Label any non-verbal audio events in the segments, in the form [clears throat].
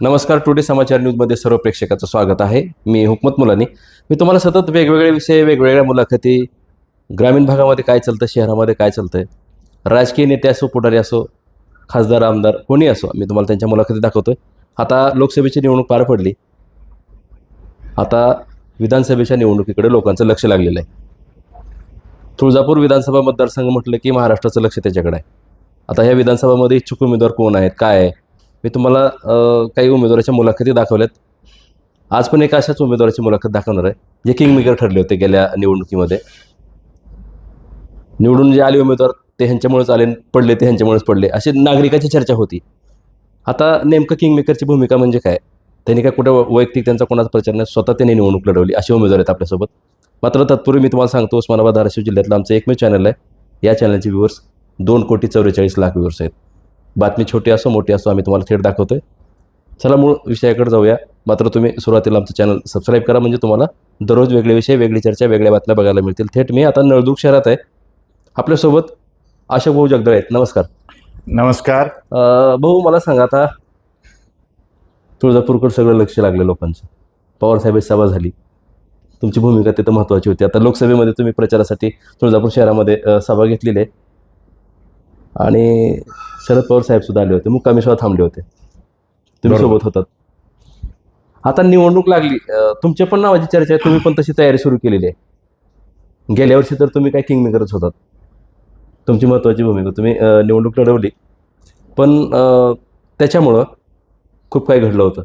नमस्कार टुडे समाचार न्यूजमध्ये सर्व प्रेक्षकाचं स्वागत आहे. मी हुकमत मुलानी. मी तुम्हाला सतत वेगवेगळे विषय वेगवेगळ्या मुलाखती ग्रामीण भागामध्ये काय चालतं शहरामध्ये काय चालतंय राजकीय नेते असो पुढारी असो खासदार आमदार कोणी असो मी तुम्हाला त्यांच्या मुलाखती दाखवतोय. आता लोकसभेची निवडणूक पार पडली. आता विधानसभेच्या निवडणुकीकडे लोकांचं लक्ष लागलेलं आहे. तुळजापूर विधानसभा मतदारसंघ म्हटलं की महाराष्ट्राचं लक्ष त्याच्याकडे आहे. आता ह्या विधानसभामध्ये इच्छुक उमेदवार कोण आहेत काय आहे? मी तुम्हाला काही उमेदवाराच्या मुलाखती दाखवल्यात. आज पण एका अशाच उमेदवाराची मुलाखत दाखवणार आहे. जे किंगमेकर ठरले होते गेल्या निवडणुकीमध्ये. निवडून जे आले उमेदवार ते ह्यांच्यामुळेच आले पडले ते ह्यांच्यामुळेच पडले. अशी नागरिकाची चर्चा होती. आता नेमकं किंगमेकरची भूमिका म्हणजे काय? त्यांनी काय कुठं वैयक्तिक त्यांचा कोणाचा प्रचार नाही? स्वतः त्यांनी निवडणूक लढवली असे उमेदवार आहेत आपल्यासोबत. मात्र तत्पूर्वी मी तुम्हाला सांगतो उस्मानाबाद धाराशिव जिल्ह्यातलं आमचं एकमेव चॅनल आहे. या चॅनलचे व्ह्यूवर्स दोन कोटी चौवेचाळीस लाख व्ह्यूवर्स आहेत. बातमी छोटी असो मोठी असो आम्ही तुम्हाला थेट दाखवतोय. चला मूळ विषयाकडे जाऊया. मात्र तुम्ही सुरुवातीला आमचं चॅनल सबस्क्राईब करा म्हणजे तुम्हाला दररोज वेगळे विषय वेगळी चर्चा वेगळ्या बातम्या बघायला मिळतील. थेट मी आता नळदुर्ग शहरात आहे. आपल्यासोबत अशोक भाऊ जगदळे आहेत. नमस्कार. नमस्कार. भाऊ मला सांगा आता तुळजापूरकडे सगळं लक्ष लागलं लोकांचं. पवारसाहेबांची सभा झाली. तुमची भूमिका तिथं महत्त्वाची होती. आता लोकसभेमध्ये तुम्ही प्रचारासाठी तुळजापूर शहरामध्ये सभा घेतलेली आहे. आणि शरद पवार साहेब सुद्धा आले होते. मुक्कामी सुद्धा थांबले होते. तुम्ही. सोबत होतात. आता निवडणूक लागली. तुमच्या पण नावाची चर्चा आहे. तुम्ही पण तशी तयारी सुरू केलेली आहे. गेल्या वर्षी तर तुम्ही काय किंगमेकरच होतात. तुमची महत्त्वाची भूमिका. तुम्ही निवडणूक लढवली. पण त्याच्यामुळं खूप काही घडलं होतं.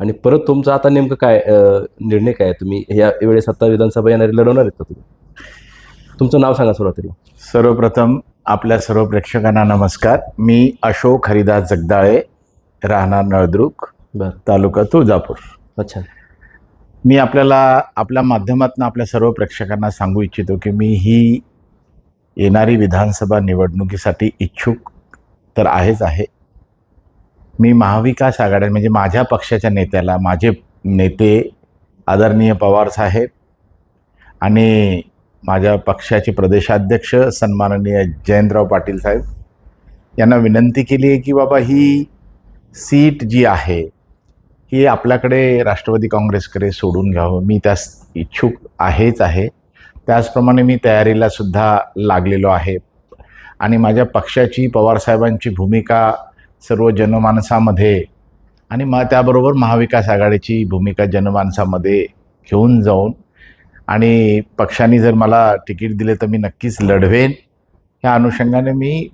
आणि परत तुमचं आता नेमकं काय निर्णय काय आहे? तुम्ही या वेळेस आता विधानसभा येणारी लढवणार आहेत का तुम्ही? तुमचं नाव सांगा सुरुवातीला. सर्वप्रथम आपल्या सर्व प्रेक्षकांना नमस्कार. मी अशोक हरिदास जगदाळे राहणार नळदुर्ग तालुका तुळजापूर. अच्छा. मी आपल्याला आपल्या माध्यमातून आपल्या सर्व प्रेक्षकांना सांगू इच्छितो की मी ही येणारी विधानसभा निवडणुकीसाठी इच्छुक तर आहेच आहे. मी महाविकास आघाडी म्हणजे माझ्या पक्षाच्या नेत्याला माझे नेते आदरणीय पवार साहेब आणि माझ्या पक्षाचे प्रदेशाध्यक्ष सन्माननीय जयंतराव पाटील साहेब यांना विनंती केली आहे की बाबा ही सीट जी आहे ही आपल्याकडे राष्ट्रवादी काँग्रेसकडे सोडून घ्यावं. मी त्यास इच्छुक आहेच आहे. त्याचप्रमाणे मी तयारीला सुद्धा लागलेलो आहे. आणि माझ्या पक्षाची पवारसाहेबांची भूमिका सर्व जनमानसामध्ये आणि मग त्याबरोबर महाविकास आघाडीची भूमिका जनमानसामध्ये घेऊन जाऊन आणि पक्षाने जर मला तिकीट दिले तर मी नक्कीच लढवेन. या अनुषंगाने मी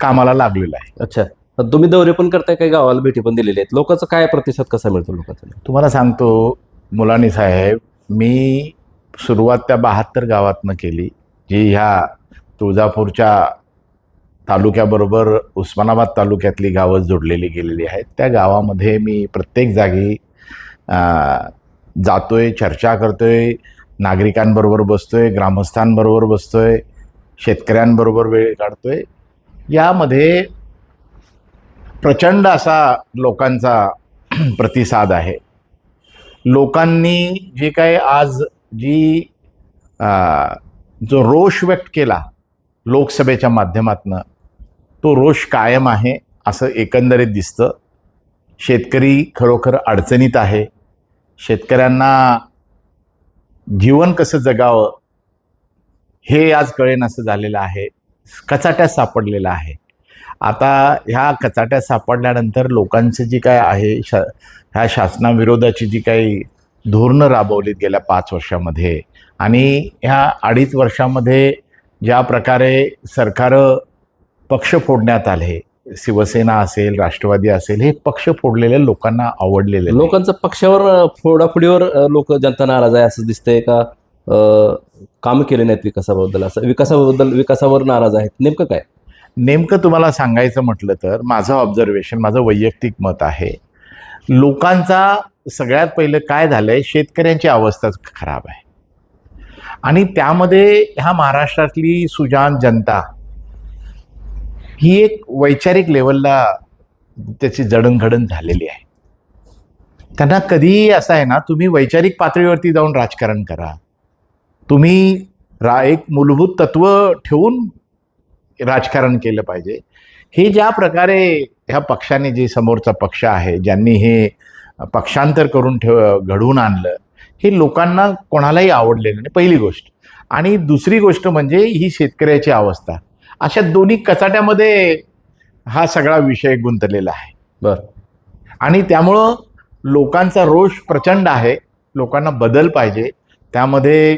कामाला लागलेलो आहे. अच्छा. तुम्ही दौरे पण करताय काही गावाला भेटी पण दिलेले आहेत. लोकांचा काय प्रतिसाद कसा मिळतो लोकांचा? तुम्हाला सांगतो मुलानी साहेब मी सुरुवात त्या बहात्तर गावातनं केली जी ह्या तुळजापूरच्या तालुक्याबरोबर उस्मानाबाद तालुक्यातली गावं जोडलेली गेलेली आहेत. त्या गावामध्ये मी प्रत्येक जागी जातोय चर्चा करतोय नागरिकांबरोबर बसतोय ग्रामस्थांबरोबर बसतोय शेतकऱ्यांबरोबर वेळ काढतोय. यामध्ये प्रचंड असा लोकांचा [clears throat] प्रतिसाद आहे. लोकांनी जे काही आज जी जो रोष व्यक्त केला लोकसभेच्या माध्यमातनं तो रोष कायम आहे असं एकंदरीत दिसतं. शेतकरी खरोखर अडचणीत आहे. शेतकऱ्यांना जीवन कसं जगावं हे आज कळेन असं झालेलं आहे. कचाट्यात सापडलेलं आहे आता ह्या कचाट्यात सापडल्यानंतर लोकांचं जी काय आहे शा ह्या शासनाविरोधाची जी काही धोरणं राबवलीत गेल्या पाच वर्षामध्ये आणि ह्या अडीच वर्षामध्ये ज्या प्रकारे सरकार पक्ष फोडण्यात आले शिवसेना असेल राष्ट्रवादी असेल हे पक्ष फोडलेले लोकांना आवडलेले. लोकांचं पक्षावर फोडाफोडीवर लोक जनता नाराज आहे असं दिसतंय का? काम केले नाहीत विकासाबद्दल असं विकासाबद्दल विकासावर नाराज आहेत. नेमकं काय? नेमकं तुम्हाला सांगायचं म्हटलं तर माझं ऑब्झर्वेशन माझं वैयक्तिक मत आहे लोकांचा सगळ्यात पहिलं काय झालंय शेतकऱ्यांची अवस्थाच खराब आहे. आणि त्यामध्ये ह्या महाराष्ट्रातली सुजान जनता ही एक वैचारिक लेवलला त्याची जडणघडण झालेली आहे. त्यांना कधीही असं आहे ना तुम्ही वैचारिक पातळीवरती जाऊन राजकारण करा. तुम्ही रा एक मूलभूत तत्व ठेवून राजकारण केलं पाहिजे. हे ज्या प्रकारे ह्या पक्षाने जे समोरचा पक्ष आहे ज्यांनी हे पक्षांतर करून ठेव घडवून आणलं हे लोकांना कोणालाही आवडलेलं नाही. पहिली गोष्ट. आणि दुसरी गोष्ट म्हणजे ही शेतकऱ्याची अवस्था. अशा दोन्ही कचाट्यामध्ये हा सगळा विषय गुंतलेला आहे. बर. आणि त्यामुळं लोकांचा रोष प्रचंड आहे. लोकांना बदल पाहिजे. त्यामध्ये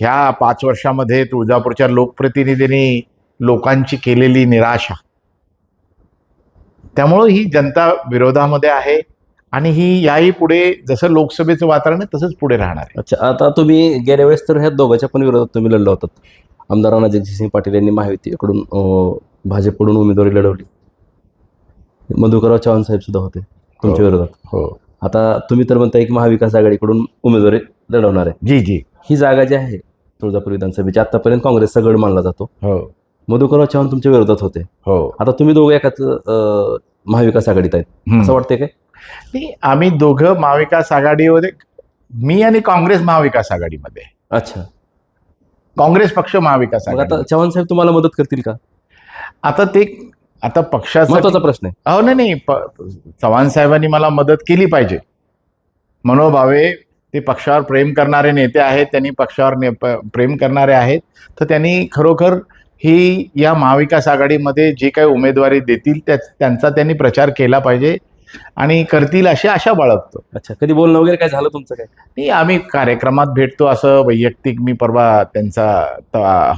ह्या पाच वर्षामध्ये तुळजापूरच्या लोकप्रतिनिधींनी लोकांची केलेली निराशा. त्यामुळं ही जनता विरोधामध्ये आहे आणि ही याही पुढे जसं लोकसभेचं वातावरण आहे तसंच पुढे राहणार आहे. अच्छा आता तुम्ही गेल्या वेळेस तर ह्या दोघांच्या पण विरोधात तुम्ही लढला होतात. आमदार जगजितसिंह पाटील यांनी महायुतीकडून भाजपकडून उमेदवारी लढवली. मधुकरराव चव्हाण साहेब सुद्धा होते तुमच्या हो. विरोधात. हो. आता तुम्ही तर म्हणताय की महाविकास आघाडीकडून उमेदवारी लढवणार आहे. जी जी. ही जागा जी आहे तुळजापूर विधानसभेची आतापर्यंत काँग्रेसचा गड मानला जातो. हो. मधुकरराव चव्हाण तुमच्या विरोधात होते. हो. आता तुम्ही दोघं एकाच महाविकास आघाडीत आहेत. असं वाटतंय काय? नाही, आम्ही दोघं महाविकास आघाडीमध्ये मी आणि काँग्रेस महाविकास आघाडीमध्ये आहे. अच्छा. काँग्रेस पक्ष महाविकास मग आघाडी. आता चव्हाण साहेब तुम्हाला मदत करतील का? आता ते आता पक्षाचं महत्त्वाचा प्रश्न आहे. अहो नाही नाही प- चव्हाण साहेबांनी मला मदत केली पाहिजे. मनोज भावे ते पक्षावर प्रेम करणारे नेते आहेत त्यांनी पक्षावर ने प- प्रेम करणारे आहेत तर त्यांनी खरोखर ही या महाविकास आघाडीमध्ये जे काही उमेदवारी देतील त्या त्यांचा त्यांनी प्रचार केला पाहिजे. आणि करतील अशी आशा बाळगतो. अच्छा कधी बोलणं वगैरे काय झालं तुमचं काय? नाही आम्ही कार्यक्रमात भेटतो असं वैयक्तिक मी परवा त्यांचा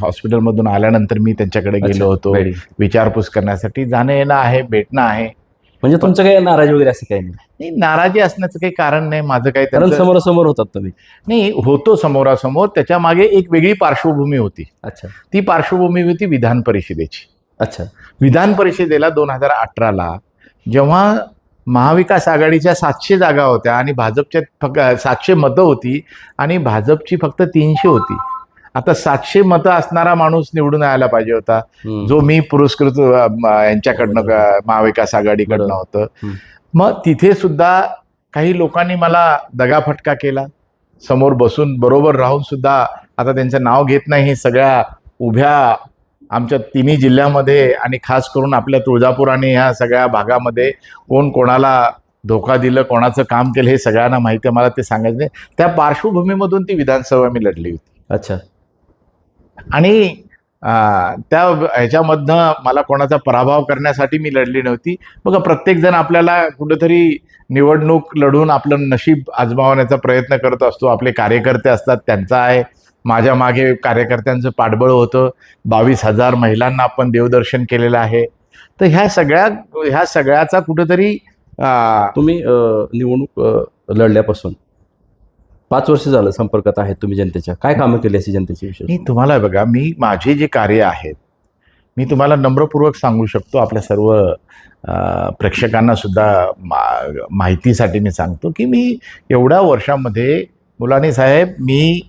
हॉस्पिटलमधून आल्यानंतर मी त्यांच्याकडे गेलो होतो. विचारपूस करण्यासाठी जाणं येणं आहे भेटणं आहे. म्हणजे तुमचं काही नाराज वगैरे असं काही नाही? नाराजी असण्याचं काही कारण नाही. माझं काही कारण समोरासमोर होतात तुम्ही. नाही होतो समोरासमोर. त्याच्यामागे एक वेगळी पार्श्वभूमी होती. अच्छा. ती पार्श्वभूमी होती विधान परिषदेची. अच्छा. विधान परिषदेला दोन हजार अठराला जेव्हा महाविकास आघाडीच्या सातशे जागा होत्या आणि भाजपच्या फक्त सातशे मतं होती आणि भाजपची फक्त तीनशे होती आता सातशे मतं असणारा माणूस निवडून यायला पाहिजे होता. जो मी पुरस्कृत यांच्याकडनं महाविकास आघाडीकडनं. होतं. मग तिथे सुद्धा काही लोकांनी मला दगाफटका केला समोर बसून बरोबर राहून सुद्धा आता त्यांचं नाव घेत नाही हे सगळ्या उभ्या आमच्या तिन्ही जिल्ह्यामध्ये आणि खास करून आपल्या तुळजापूर आणि ह्या सगळ्या भागामध्ये कोण कोणाला धोका दिलं कोणाचं काम केलं हे सगळ्यांना माहिती आहे. मला ते सांगायचं नाही. त्या पार्श्वभूमीमधून ती विधानसभा मी लढली होती. अच्छा. आणि त्या ह्याच्यामधनं मला कोणाचा पराभव करण्यासाठी मी लढली नव्हती. बघा प्रत्येकजण आपल्याला कुठेतरी निवडणूक लढून आपलं नशीब आजमावण्याचा प्रयत्न करत असतो. आपले कार्यकर्ते असतात त्यांचा आहे. माझ्या मागे कार्यकर्त्यांचं पाठबळ होतं. बावीस हजार महिलांना आपण देवदर्शन केलेलं आहे. तर ह्या सगळ्या ह्या सगळ्याचा कुठेतरी तुम्ही निवडणूक लढल्यापासून पाच वर्ष झालं संपर्कात आहेत तुम्ही जनतेच्या. काय कामं केली अशी जनतेची विशेष? नाही तुम्हाला बघा मी माझे जे कार्य आहेत मी तुम्हाला नम्रपूर्वक सांगू शकतो. आपल्या सर्व प्रेक्षकांना सुद्धा मा माहितीसाठी मी सांगतो की मी एवढ्या वर्षामध्ये मुलानी साहेब मी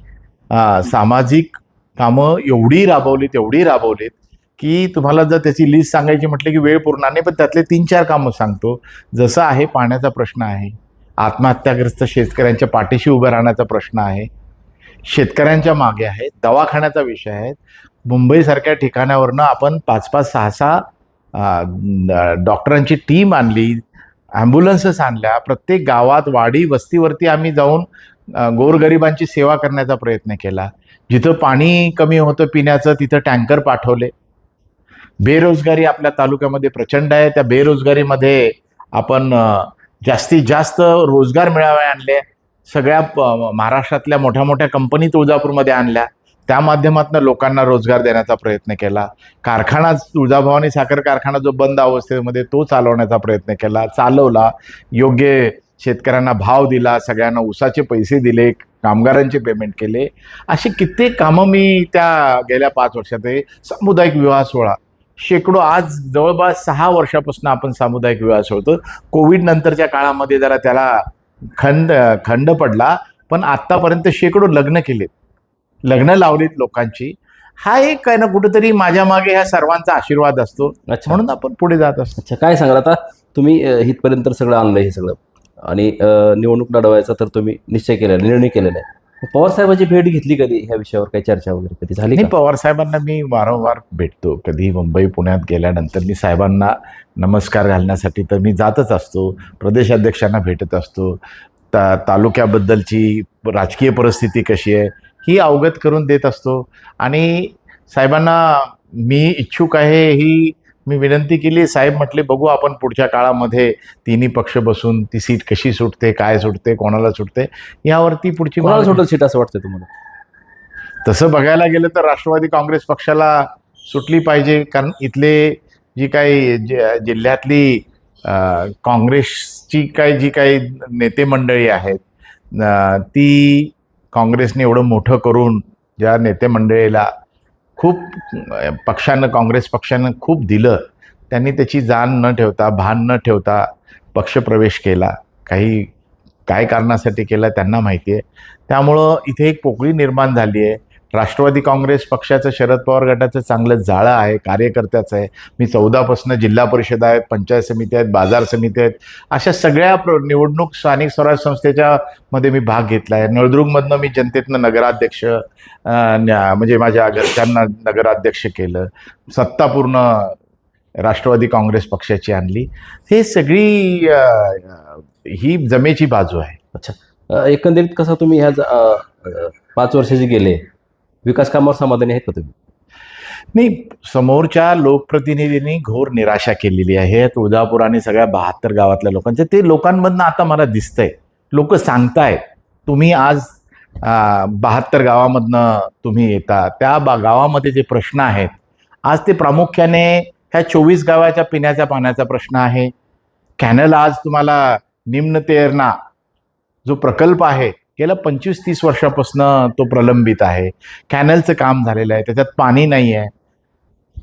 सामाजिक कामं एवढी राबवलीत एवढी राबवलीत की तुम्हाला जर त्याची लिस्ट सांगायची म्हटलं की वेळ पूर्ण नाही पण त्यातले तीन चार कामं सांगतो. जसं आहे पाण्याचा प्रश्न आहे आत्महत्याग्रस्त शेतकऱ्यांच्या पाठीशी उभं राहण्याचा प्रश्न आहे शेतकऱ्यांच्या मागे आहेत दवाखान्याचा विषय आहे. मुंबईसारख्या ठिकाणावरनं आपण पाच पाच सहा सहा डॉक्टरांची टीम आणली ॲम्ब्युलन्सेस आणल्या प्रत्येक गावात वाडी वस्तीवरती आम्ही जाऊन गोरगरिबांची सेवा करण्याचा प्रयत्न केला. जिथं पाणी कमी होतं पिण्याचं तिथं टँकर पाठवले. बेरोजगारी आपल्या तालुक्यामध्ये प्रचंड आहे. त्या बेरोजगारीमध्ये आपण जास्तीत जास्त रोजगार मिळावे आणले. सगळ्या प- महाराष्ट्रातल्या मोठ्या मोठ्या कंपनी तुळजापूरमध्ये आणल्या. त्या माध्यमातून लोकांना रोजगार देण्याचा प्रयत्न केला. कारखाना तुळजाभवानी साखर कारखाना जो बंद अवस्थेमध्ये तो चालवण्याचा प्रयत्न केला चालवला. योग्य शेतकऱ्यांना भाव दिला सगळ्यांना उसाचे पैसे दिले कामगारांचे पेमेंट केले. अशी कित्येक कामं मी त्या गेल्या पाच वर्षात आहे. सामुदायिक विवाह सोहळा. शेकडो आज जवळपास सहा वर्षापासून आपण सामुदायिक विवाह सोहळतो. कोविड नंतरच्या काळामध्ये जरा त्याला खंड खंड पडला पण आत्तापर्यंत शेकडो लग्न केलेत. लग्न लावलीत लोकांची. हा एक काय ना कुठेतरी माझ्या मागे ह्या सर्वांचा आशीर्वाद असतो. म्हणून आपण पुढे जात असतो. अच्छा काय सांगाल आता? तुम्ही इथपर्यंत सगळं आणलं हे सगळं. आणि निवडणूक लढवायचा तर तुम्ही निश्चय केलेला निर्णय केलेला आहे. पवार साहेबांची भेट घेतली कधी ह्या विषयावर? काही चर्चा वगैरे कधी झाली नाही पवार साहेबांना मी वारंवार भेटतो. कधी मुंबई पुण्यात गेल्यानंतर मी साहेबांना नमस्कार घालण्यासाठी तर मी जातच असतो. प्रदेशाध्यक्षांना भेटत असतो. ता तालुक्याबद्दलची राजकीय परिस्थिती कशी आहे ही अवगत करून देत असतो. आणि साहेबांना मी इच्छुक आहे ही मी विनंती केली साहेब म्हटले बघू आपण पुढच्या काळामध्ये तिन्ही पक्ष बसून ती सीट कशी सुटते काय सुटते कोणाला सुटते? यावरती पुढची कोणाला सोडल सीट असं वाटतं तुम्हाला? तसं बघायला गेलं तर राष्ट्रवादी काँग्रेस पक्षाला सुटली पाहिजे कारण इथले जी काही जि- जिल्ह्यातली काँग्रेसची काही जी काही नेते मंडळी आहेत ती काँग्रेसने एवढं मोठं करून ज्या नेते मंडळीला खूप पक्षानं काँग्रेस पक्षानं खूप दिलं. त्यांनी त्याची जाण न ठेवता भान न ठेवता पक्षप्रवेश केला. काही काय कारणासाठी केला त्यांना माहिती आहे त्यामुळं इथे एक पोकळी निर्माण झाली आहे राष्ट्रवादी काँग्रेस पक्षाचं शरद पवार गटाचं चांगलं जाळं आहे कार्यकर्त्याचं आहे. मी चौदापासून जिल्हा परिषद आहेत पंचायत समिती आहेत बाजार समिती आहेत. अशा सगळ्या प्र निवडणूक स्थानिक स्वराज्य संस्थेच्या मध्ये मी भाग घेतला आहे नळदुर्गमधनं मी जनतेतनं नगराध्यक्ष न्या- म्हणजे माझ्या घरच्यांना नगराध्यक्ष केलं. सत्ता पूर्ण राष्ट्रवादी काँग्रेस पक्षाची आणली. हे सगळी ही जमेची बाजू आहे. अच्छा. एकंदरीत कसं तुम्ही ह्या ज- पाच वर्षाचे गेले विकास कामावर समाधानी आहेत का तुम्ही? नाही समोरच्या लोकप्रतिनिधींनी घोर निराशा केलेली आहे. तुळजापूर आणि सगळ्या बहात्तर गावातल्या लोकांचे. ते लोकांमधनं आता मला दिसतंय. लोक सांगतायत तुम्ही आज बहात्तर गावामधनं तुम्ही येता. त्या बा गावामध्ये जे प्रश्न आहेत आज ते प्रामुख्याने ह्या चोवीस गावाच्या पिण्याच्या पाण्याचा प्रश्न आहे. कॅनल आज तुम्हाला निम्न तेरणा जो प्रकल्प आहे गेल्या पंचवीस तीस वर्षापासून तो प्रलंबित आहे. कॅनलचं काम झालेलं आहे. त्याच्यात पाणी नाही आहे.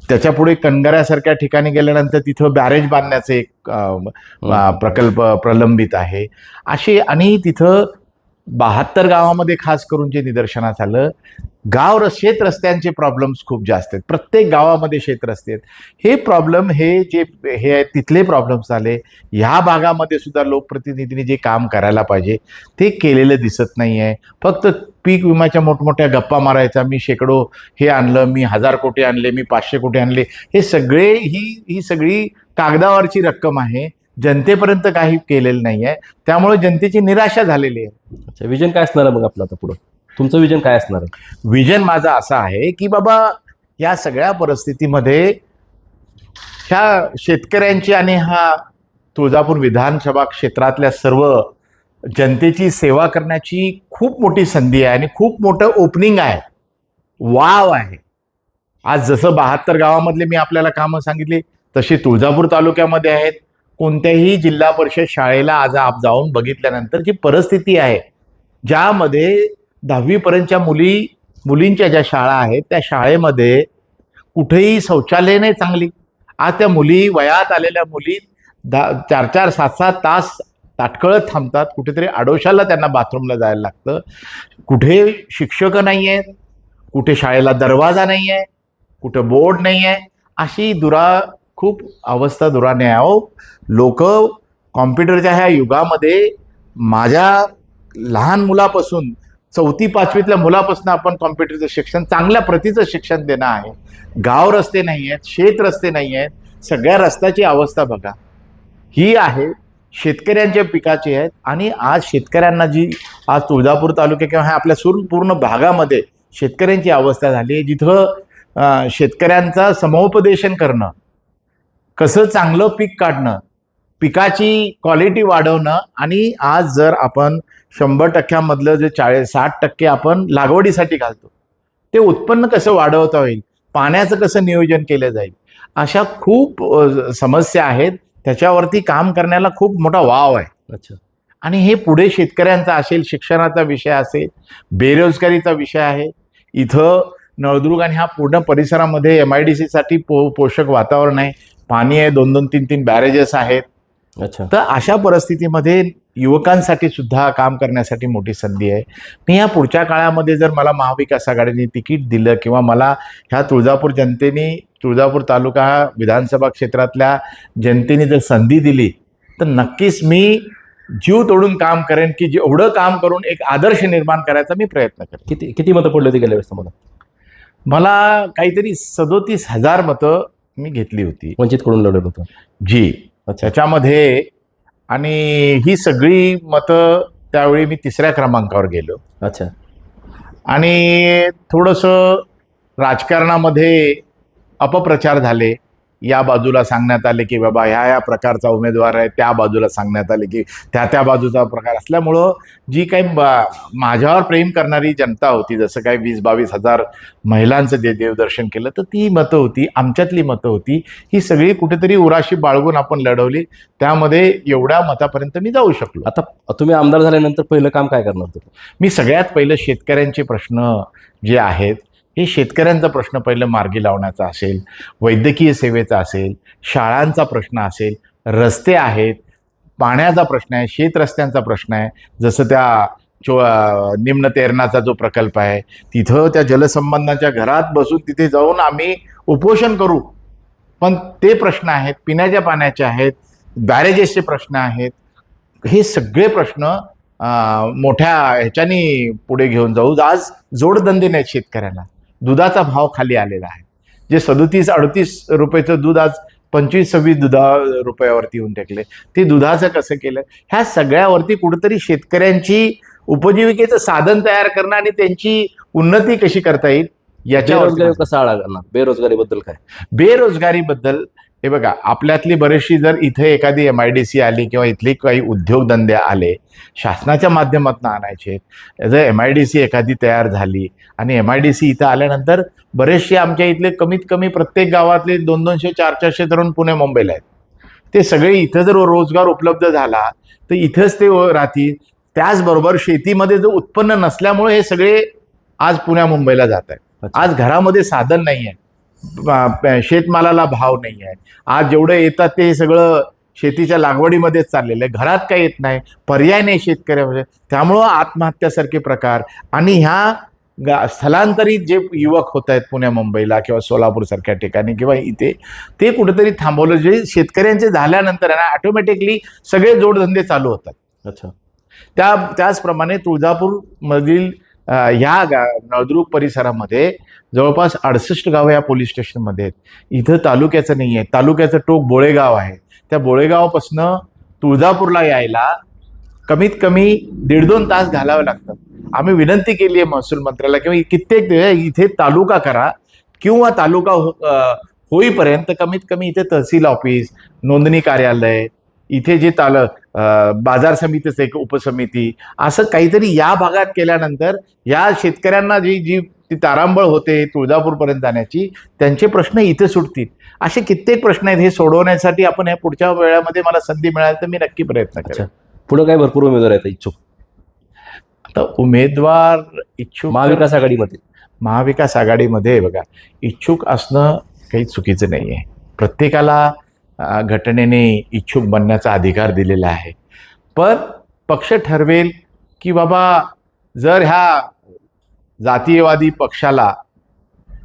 त्याच्यापुढे कणगऱ्यासारख्या ठिकाणी गेल्यानंतर तिथं बॅरेज बांधण्याचं एक प्रकल्प प्रलंबित आहे. असे आणि तिथं बहात्तर गावामध्ये खास करून जे निदर्शनास आलं गाव र- शेत रस्त्यांचे प्रॉब्लेम्स खूप जास्त आहेत. प्रत्येक गावामध्ये शेत रस्ते आहेत. हे प्रॉब्लेम हे जे हे आहेत तिथले प्रॉब्लेम्स आले ह्या भागामध्ये सुद्धा लोकप्रतिनिधींनी जे काम करायला पाहिजे ते केलेलं दिसत नाही आहे फक्त पीक विम्याच्या मोठमोठ्या गप्पा मारायचा मी शेकडो हे आणलं मी हजार कोटी आणले मी पाचशे कोटी आणले हे सगळे ही ही सगळी कागदावरची रक्कम आहे. जनतेपर्यंत काही केलेलं नाही आहे त्यामुळे जनतेची निराशा झालेली आहे. अच्छा विजन काय असणार मग आपलं आता पुढं? तुमचं विजन काय असणार आहे? विजन माझं असं आहे की बाबा या सगळ्या परिस्थितीमध्ये ह्या शेतकऱ्यांची आणि हा तुळजापूर विधानसभा क्षेत्रातल्या सर्व जनतेची सेवा करण्याची खूप मोठी संधी आहे आणि खूप मोठं ओपनिंग आहे. वाव आहे. आज जसं बहात्तर गावामधले मी आपल्याला कामं सांगितली तशी तुळजापूर तालुक्यामध्ये आहेत. कोणत्याही जिल्हा परिषद शाळेला आज आप जाऊन बघितल्यानंतर जी परिस्थिती आहे ज्यामध्ये दहावीपर्यंतच्या मुली मुलींच्या ज्या शाळा आहेत त्या शाळेमध्ये कुठेही शौचालय नाही चांगली. आज त्या मुली वयात आलेल्या मुली दा चार चार सात सात तास ताटकळत थांबतात. कुठेतरी आडोशाला त्यांना बाथरूमला जायला लागतं. कुठे शिक्षक नाही आहेत कुठे शाळेला दरवाजा नाही आहे कुठं बोर्ड नाही आहे अशी दुरा खूप अवस्था दुराने आहे. लोक कॉम्प्युटरच्या ह्या युगामध्ये माझ्या लहान मुलापासून चौथी पाचवीतल्या मुलापासून आपण कॉम्प्युटरचं शिक्षण चांगल्या प्रतीचं शिक्षण देणं आहे. गाव रस्ते नाही आहेत शेत रस्ते नाही आहेत सगळ्या रस्त्याची अवस्था बघा. ही आहे शेतकऱ्यांच्या पिकाची आहेत आणि आज शेतकऱ्यांना जी आज तुळजापूर तालुक्या किंवा ह्या आपल्या सुर पूर्ण भागामध्ये शेतकऱ्यांची अवस्था झाली आहे जिथं शेतकऱ्यांचा समुपदेशन करणं कसं चांगलं पीक काढणं पिकाची क्वालिटी वाढवणं आणि आज जर आपण शंभर टक्क्यामधलं जे चाळीस साठ टक्के आपण लागवडीसाठी घालतो ते उत्पन्न कसं वाढवता होईल पाण्याचं कसं नियोजन केलं जाईल अशा खूप समस्या आहेत. त्याच्यावरती काम करण्याला खूप मोठा वाव आहे. अच्छा. आणि हे पुढे शेतकऱ्यांचा असेल शिक्षणाचा विषय असेल बेरोजगारीचा विषय आहे. इथं नळदुर्ग आणि ह्या पूर्ण परिसरामध्ये एम आय डी सीसाठी पो पोषक वातावरण आहे. पाणी आहे दोन दोन तीन तीन बॅरेजेस आहेत. तर अशा परिस्थितीमध्ये युवकांसाठी सुद्धा काम करण्यासाठी मोठी संधी आहे. मी या पुढच्या काळामध्ये जर मला महाविकास आघाडीने तिकीट दिलं किंवा मला ह्या तुळजापूर जनतेने तुळजापूर तालुका विधानसभा क्षेत्रातल्या जनतेने जर संधी दिली तर नक्कीच मी जीव तोडून काम करेन की जेवढं काम करून एक आदर्श निर्माण करायचा मी प्रयत्न करेन. किती किती मतं पडली होती गेल्या वेळेस तुम्हाला? मला काहीतरी सदोतीस हजार मतं मी घेतली होती. वंचित कडून लढवलं होतं. जी. त्याच्यामध्ये आणि ही सगळी मतं त्यावेळी मी तिसऱ्या क्रमांकावर गेलो. अच्छा. आणि थोडंसं राजकारणामध्ये अपप्रचार झाले. या बाजूला सांगण्यात आले की बाबा ह्या या प्रकारचा उमेदवार आहे त्या बाजूला सांगण्यात आले की त्या त्या बाजूचा प्रकार. असल्यामुळं जी काही बा- माझ्यावर प्रेम करणारी जनता होती जसं काही वीस बावीस हजार महिलांचं जे देवदर्शन केलं तर ती मतं होती आमच्यातली मतं होती ही सगळी कुठेतरी उराशी बाळगून आपण लढवली त्यामध्ये एवढ्या मतापर्यंत मी जाऊ शकलो. आता तुम्ही आमदार झाल्यानंतर पहिलं काम काय करणार होतं? मी सगळ्यात पहिलं शेतकऱ्यांचे प्रश्न जे आहेत हे शेतकऱ्यांचा प्रश्न पहिलं मार्गी लावण्याचा असेल वैद्यकीय सेवेचा असेल शाळांचा प्रश्न असेल रस्ते आहेत पाण्याचा प्रश्न आहे शेतरस्त्यांचा प्रश्न आहे जसं त्या चो निम्न तेरणाचा जो प्रकल्प आहे तिथं त्या जलसंबंधाच्या घरात बसून तिथे जाऊन आम्ही उपोषण करू. पण ते प्रश्न आहेत पिण्याच्या पाण्याचे आहेत बॅरेजेसचे प्रश्न आहेत हे सगळे प्रश्न मोठ्या ह्याच्यानी पुढे घेऊन जाऊ. आज जोडधंदे नाहीत शेतकऱ्याला दुधाचा भाव खाली आलेला आहे. जे सदोतीस अडतीस रुपयाचं दूध आज पंचवीस सव्वीस दुधा रुपयावरती येऊन टेकले ते दुधाचं कसं केलं? ह्या सगळ्यावरती कुठंतरी शेतकऱ्यांची उपजीविकेचं साधन तयार करणं आणि त्यांची उन्नती कशी करता येईल याच्यावर कसा आळा करणार बेरोजगारीबद्दल काय? बेरोजगारीबद्दल हे बघा आपल्यातली बरीचशी जर इथे एखादी एम आय डी सी आली किंवा इथली काही उद्योगधंदे आले शासनाच्या माध्यमातून आणायचे जर एम आय डी सी एखादी तयार झाली आणि एम आय डी सी इथं आल्यानंतर बरेचसे आमच्या इथले कमीत कमी प्रत्येक गावातले दोन दोनशे चार चारशे तरुण पुणे मुंबईला आहेत. ते सगळे इथं जर रोजगार उपलब्ध झाला तर इथंच ते राहतील. त्याचबरोबर शेतीमध्ये जो उत्पन्न नसल्यामुळे हे सगळे आज पुण्या मुंबईला जात आहेत. आज घरामध्ये साधन नाही आहे शेतमालाला भाव नाही आहे. आज जेवढं येतात ते सगळं शेतीच्या लागवडीमध्येच चाललेलं आहे. घरात काही येत नाही. पर्याय नाही शेतकऱ्यामध्ये. त्यामुळं आत्महत्यासारखे प्रकार आणि ह्या गा स्थलांतरित जे युवक होत आहेत पुण्या मुंबईला किंवा सोलापूरसारख्या ठिकाणी किंवा इथे ते कुठेतरी थांबवलं. जे शेतकऱ्यांचे झाल्यानंतर ना ऑटोमॅटिकली सगळे जोडधंदे चालू होतात. अच्छा. त्या त्याचप्रमाणे तुळजापूरमधील ह्या गा नळदुर्ग परिसरामध्ये जवळपास अडसष्ट गावं या पोलीस स्टेशनमध्ये आहेत. इथं तालुक्याचं नाही आहे तालुक्याचं टोक बोळेगाव आहे. त्या बोळेगावापासनं तुळजापूरला यायला कमीत कमी दीड दोन तास घालावे लागतात. आम्ही विनंती केली आहे महसूल मंत्र्याला किंवा कित्येक इथे तालुका करा किंवा तालुका हो होईपर्यंत कमीत कमी इथे तहसील ऑफिस नोंदणी कार्यालय इथे जे ताल बाजार समितीचं एक उपसमिती असं काहीतरी या भागात केल्यानंतर या शेतकऱ्यांना जी जी ती तारांबळ होते तुळजापूरपर्यंत जाण्याची त्यांचे प्रश्न इथे सुटतील. असे कित्येक प्रश्न आहेत हे सोडवण्यासाठी आपण ह्या पुढच्या वेळामध्ये मला संधी मिळाली तर मी नक्की प्रयत्न करेन. पुढे काय भरपूर उमेदवार आहेत इच्छुक? आता उमेदवार इच्छुक महाविकास आघाडीमध्ये. महाविकास आघाडीमध्ये बघा इच्छुक असणं काही चुकीचं नाही आहे प्रत्येकाला घटनेने इच्छुक बनण्याचा अधिकार दिलेला आहे. पण पक्ष ठरवेल की बाबा जर ह्या जातीयवादी पक्षाला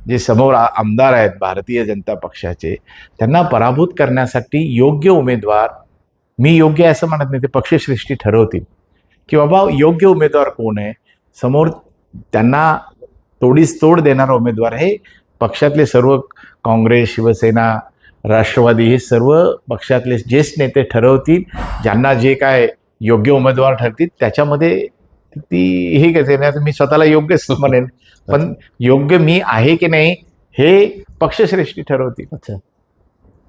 जे समोर आमदार आहेत भारतीय जनता पक्षाचे त्यांना पराभूत करण्यासाठी योग्य उमेदवार मी योग्य असं म्हणत नाही ते पक्षश्रेष्ठी ठरवतील. की बाबा योग्य उमेदवार कोण आहे? समोर त्यांना तोडीस तोड देणारा उमेदवार हे पक्षातले सर्व काँग्रेस शिवसेना राष्ट्रवादी हे सर्व पक्षातले ज्येष्ठ नेते ठरवतील ज्यांना जे काय योग्य उमेदवार ठरतील त्याच्यामध्ये ती हे कसं मी स्वतःला योग्यच म्हणेन. पण योग्य मी आहे की नाही हे पक्षश्रेष्ठी ठरवतील. अच्छा.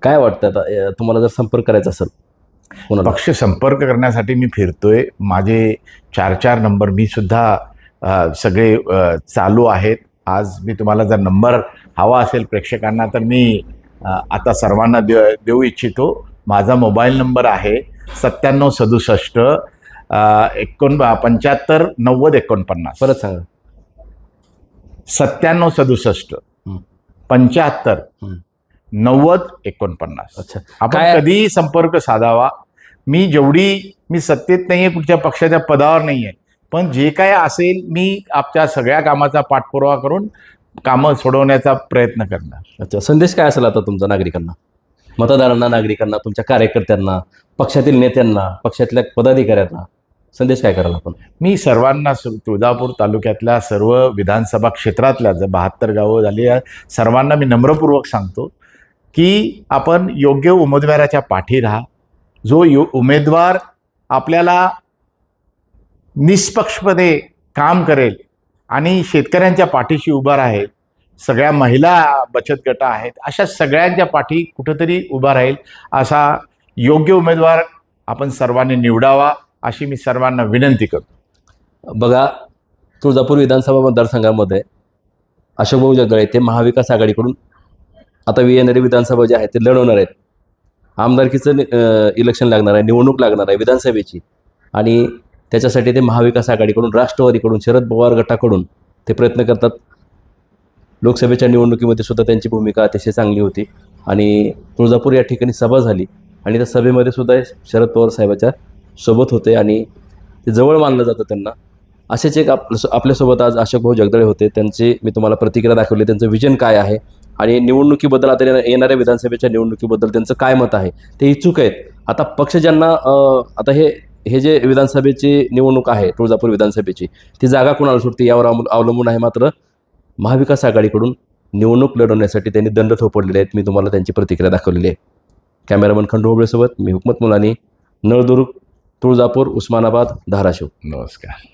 काय वाटतं आता तुम्हाला जर संपर्क करायचा असेल पक्ष संपर्क करण्यासाठी मी फिरतोय. माझे चार चार नंबर मी सुद्धा सगळे चालू आहेत. आज मी तुम्हाला जर नंबर हवा असेल प्रेक्षकांना तर मी आता सर्वांना दे देऊ इच्छितो. माझा मोबाईल नंबर आहे सत्त्याण्णव सदुसष्ट एकोण पंच्याहत्तर नव्वद एकोणपन्नास. परत सांगा. सत्त्याण्णव सदुसष्ट. पंच्याहत्तर. नव्वद एकोणपन्नास. अच्छा. आपण कधीही संपर्क साधावा. मी जेवढी मी सत्तेत नाहीये कुठच्या पक्षाच्या पदावर नाहीये. पण जे काय असेल मी आपल्या सगळ्या कामाचा पाठपुरावा करून कामं सोडवण्याचा प्रयत्न करणार. अच्छा संदेश काय असेल आता तुमचा नागरिकांना? मतदारांना नागरिकांना तुमच्या कार्यकर्त्यांना पक्षातील नेत्यांना पक्षातल्या पदाधिकाऱ्यांना संदेश काय कराल आपण? मी सर्वांना तुळजापूर तालुक्यातल्या सर्व विधानसभा क्षेत्रातल्या जर बहात्तर गावं झाली सर्वांना मी नम्रपूर्वक सांगतो की आपण योग्य उमेदवाराच्या पाठी राहा. जो यो उमेदवार आपल्याला निष्पक्षपणे काम करेल आणि शेतकऱ्यांच्या पाठीशी उभा राहील सगळ्या महिला बचत गटा आहेत अशा सगळ्यांच्या पाठी कुठंतरी उभा राहील असा योग्य उमेदवार आपण सर्वांनी निवडावा अशी मी सर्वांना विनंती करतो. बघा तुळजापूर विधानसभा मतदारसंघामध्ये अशोकभाऊ जगदळे ते महाविकास आघाडीकडून आता येणारी विधानसभा जे आहे ते लढवणार आहेत. आमदारकीचं इलेक्शन लागणार आहे निवडणूक लागणार आहे विधानसभेची. आणि त्याच्यासाठी ते महाविकास आघाडीकडून राष्ट्रवादीकडून शरद पवार गटाकडून ते प्रयत्न करतात. लोकसभेच्या निवडणुकीमध्ये सुद्धा त्यांची भूमिका अतिशय चांगली होती आणि तुळजापूर या ठिकाणी सभा झाली आणि त्या सभेमध्ये सुद्धा शरद पवार साहेबाच्या सोबत होते आणि ते जवळ मानलं जातं त्यांना. असेच एक आप आपल्यासोबत आज अशोक भाऊ जगदळे होते. त्यांची मी तुम्हाला प्रतिक्रिया दाखवली त्यांचं विजन काय आहे आणि निवडणुकीबद्दल आता येणाऱ्या विधानसभेच्या निवडणुकीबद्दल त्यांचं काय मत आहे ते इच्छुक आहेत. आता पक्ष ज्यांना आता हे हे जे विधानसभेची निवडणूक आहे तुळजापूर विधानसभेची ती जागा कोणाला सुटते यावर अवलंबून अवलंबून आहे मात्र महाविकास आघाडीकडून निवडणूक लढवण्यासाठी त्यांनी दंड थोपडलेले आहेत. मी तुम्हाला त्यांची प्रतिक्रिया दाखवलेली आहे. कॅमेरामन खंडोबळेसोबत मी हुकमत मुलानी नळदुर्ग तुळजापूर उस्मानाबाद धाराशिव. नमस्कार.